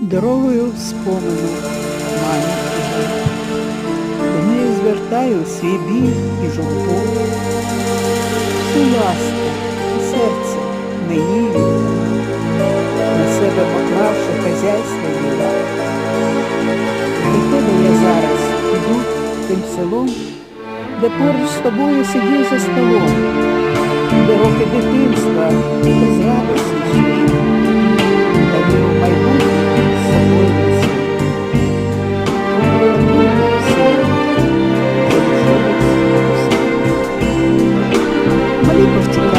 дорогою спомину мамі іду. До неї звертаю свій біль і журбу. Всю ласку і серце не її на себе поклавши хазяйство діла. До тебе я зараз іду тим селом, де поруч з тобою сидів за столом, де роки дитинства. of the